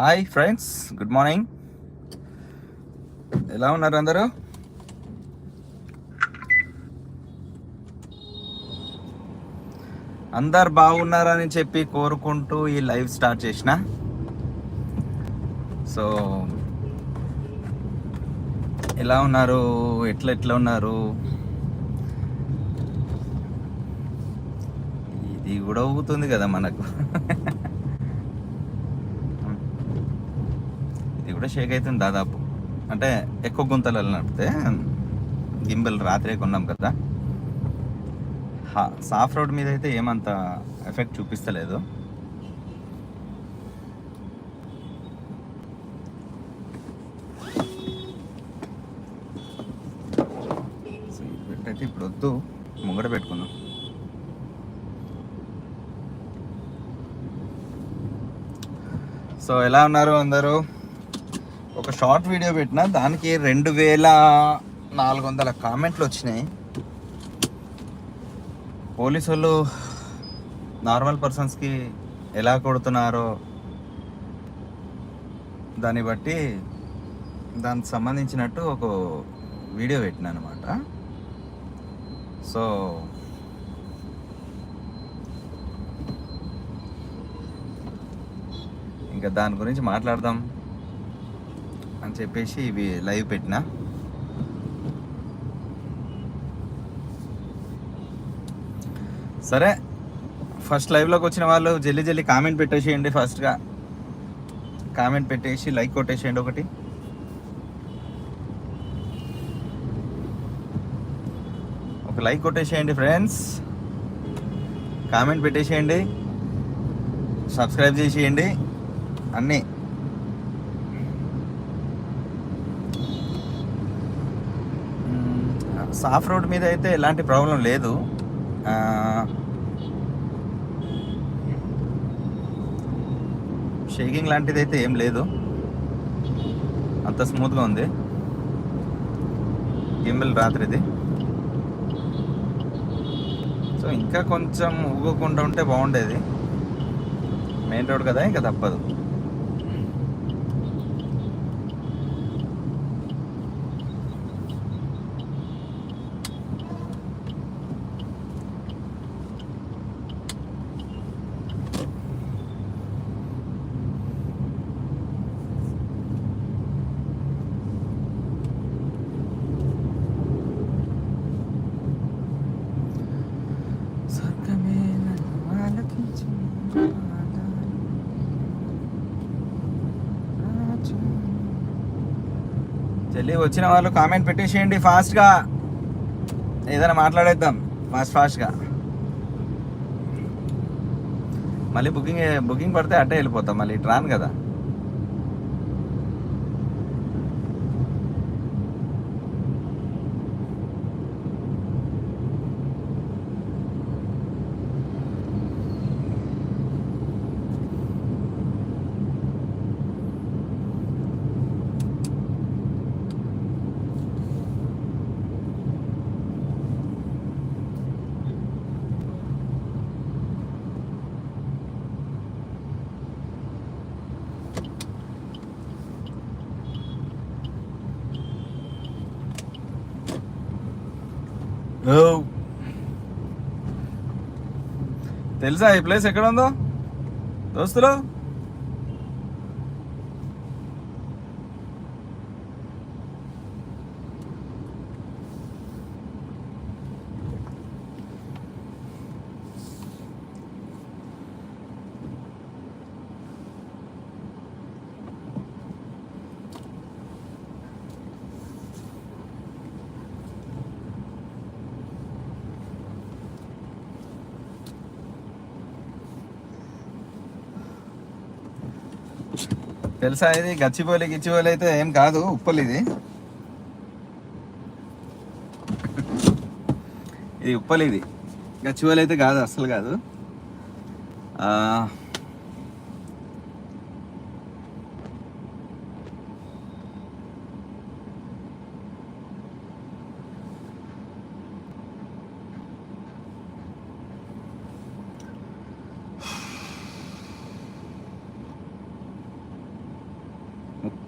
Hi friends good morning ఎలా ఉన్నారు అందరూ? అందరు బాగున్నారని చెప్పి కోరుకుంటూ ఈ లైవ్ స్టార్ట్ చేసిన. సో ఎలా ఉన్నారు? ఎట్లా ఎట్లా ఉన్నారు? ఇది కూడా ఊగుతుంది కదా మనకు ఇది కూడా షేక్ అవుతుంది దాదాపు. అంటే ఎక్కువ గుంతలు నడిపితే గింబల్ రాత్రే కొన్నాం కదా. సాఫ్ రోడ్ మీద అయితే ఏమంత ఎఫెక్ట్ చూపిస్తలేదు. సో పెట్టయితే ఇప్పుడు వద్దు ముంగడ పెట్టుకుందాం. సో ఎలా ఉన్నారు అందరూ? ఒక షార్ట్ వీడియో పెట్టిన దానికి రెండు వేల నాలుగు వందల కామెంట్లు వచ్చినాయి. పోలీసు వాళ్ళు నార్మల్ పర్సన్స్కి ఎలా కొడుతున్నారో దాన్ని బట్టి దానికి సంబంధించినట్టు ఒక వీడియో పెట్టిన అనమాట సో ఇంకా దాని గురించి మాట్లాడదాం. అని చెప్పేసి ఇవి లైవ్ పెట్టిన. సరే ఫస్ట్ లైవ్లోకి వచ్చిన వాళ్ళు జల్లి జల్లి కామెంట్ పెట్టేసేయండి ఫస్ట్గా. కామెంట్ పెట్టేసి లైక్ కొట్టేసేయండి ఒకటి. ఒక లైక్ కొట్టేసేయండి ఫ్రెండ్స్. కామెంట్ పెట్టేసేయండి. సబ్స్క్రైబ్ చేసేయండి. అన్నీ. సాఫ్ రోడ్ మీద అయితే ఎలాంటి ప్రాబ్లం లేదు. షేకింగ్ లాంటిది అయితే ఏం లేదు. అంత స్మూత్గా ఉంది. గింబల్ రాత్రిది సో ఇంకా కొంచెం ఊగకుండా ఉంటే బాగుండేది. మెయిన్ రోడ్ కదా ఇంకా తప్పదు. చెల్లి వచ్చిన వాళ్ళు కామెంట్ పెట్టేసేయండి ఫాస్ట్గా. ఏదైనా మాట్లాడేద్దాం ఫాస్ట్ ఫాస్ట్గా. మళ్ళీ బుకింగ్ బుకింగ్ పడితే అట్టే వెళ్ళిపోతాం మళ్ళీ ఇటు రాను కదా. తెలుసా ఈ ప్లేస్ ఎక్కడ ఉందో? దోస్తులు? తెలుసా ఇది? గచ్చిపోలి గిచ్చిపోలే అయితే ఏం కాదు ఉప్పలు ఇది ఇది ఉప్పలు ఇది గచ్చిపోలి అయితే కాదు అస్సలు కాదు.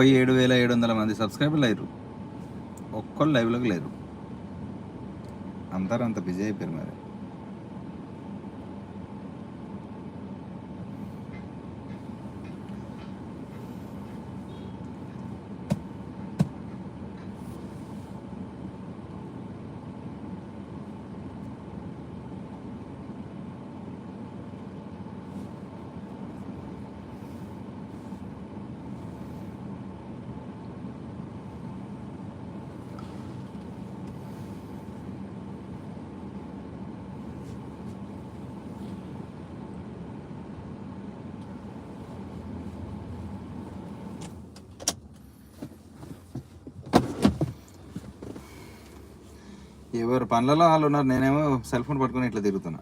ముప్పై ఏడు వేల ఏడు వందల మంది సబ్స్క్రైబర్లు లేరు. ఒక్కళ్ళు లైవ్లోకి లేరు. అందరూ అంత బిజీ అయిపోయారు మరి. ఎవరు పనులలో వాళ్ళు ఉన్నారు నేనేమో సెల్ ఫోన్ పట్టుకొని ఇట్లా తిరుగుతున్నా.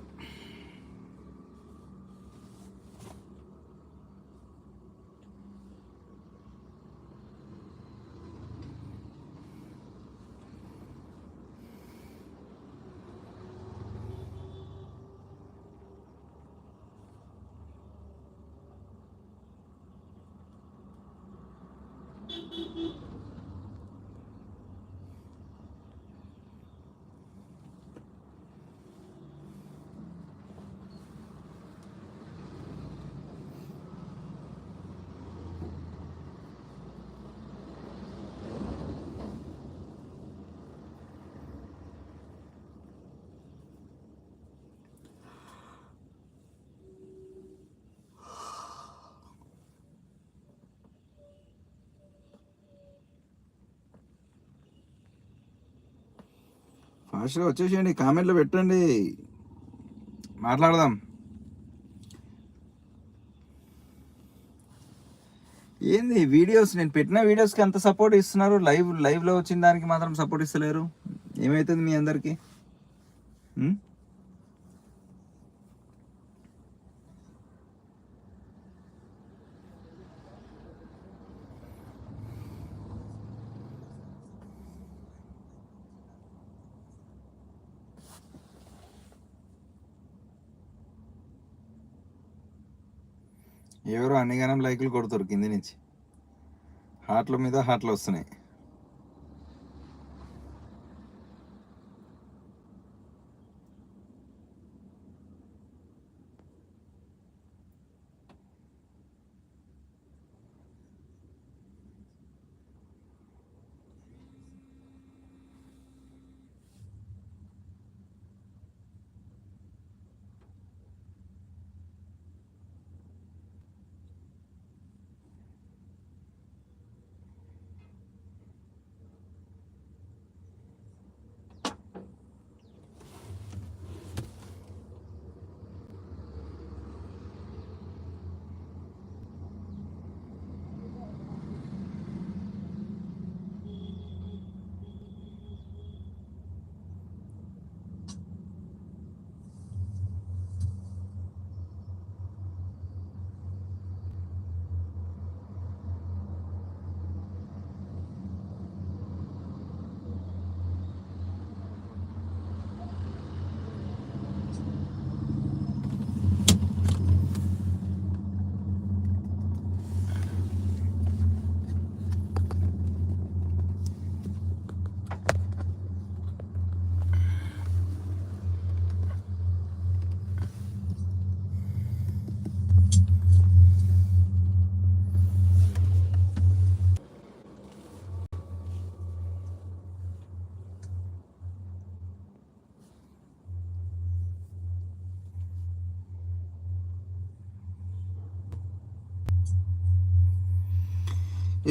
ఫాస్ట్గా వచ్చేసేయండి కామెంట్లో పెట్టండి. మాట్లాడదాం. ఏంది వీడియోస్? నేను పెట్టిన వీడియోస్కి ఎంత సపోర్ట్ ఇస్తున్నారు? లైవ్ లైవ్లో వచ్చిన దానికి మాత్రం సపోర్ట్ ఇస్తలేరు. ఏమవుతుంది మీ అందరికీ? ఎవరు అన్నిగానం లైకులు కొడుతారు కింది నుంచి. హాట్ల మీద హాట్లు వస్తున్నాయి.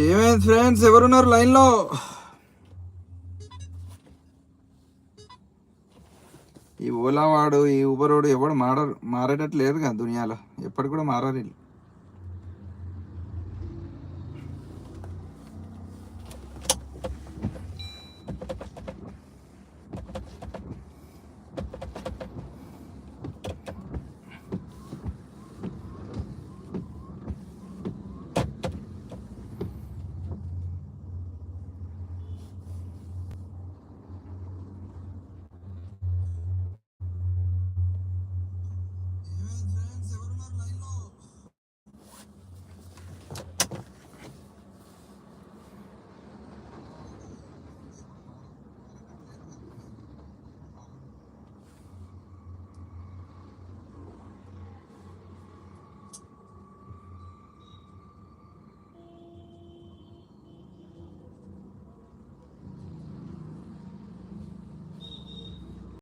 ఏమైంది ఫ్రెండ్స్? ఎవరున్నారు లైన్లో? ఈ ఓలా వాడు ఈ ఊబర్ వాడు ఎవడు మారరు మారేటట్టు లేదు కదా దునియాలో. ఎప్పటి కూడా మారారు వీళ్ళు.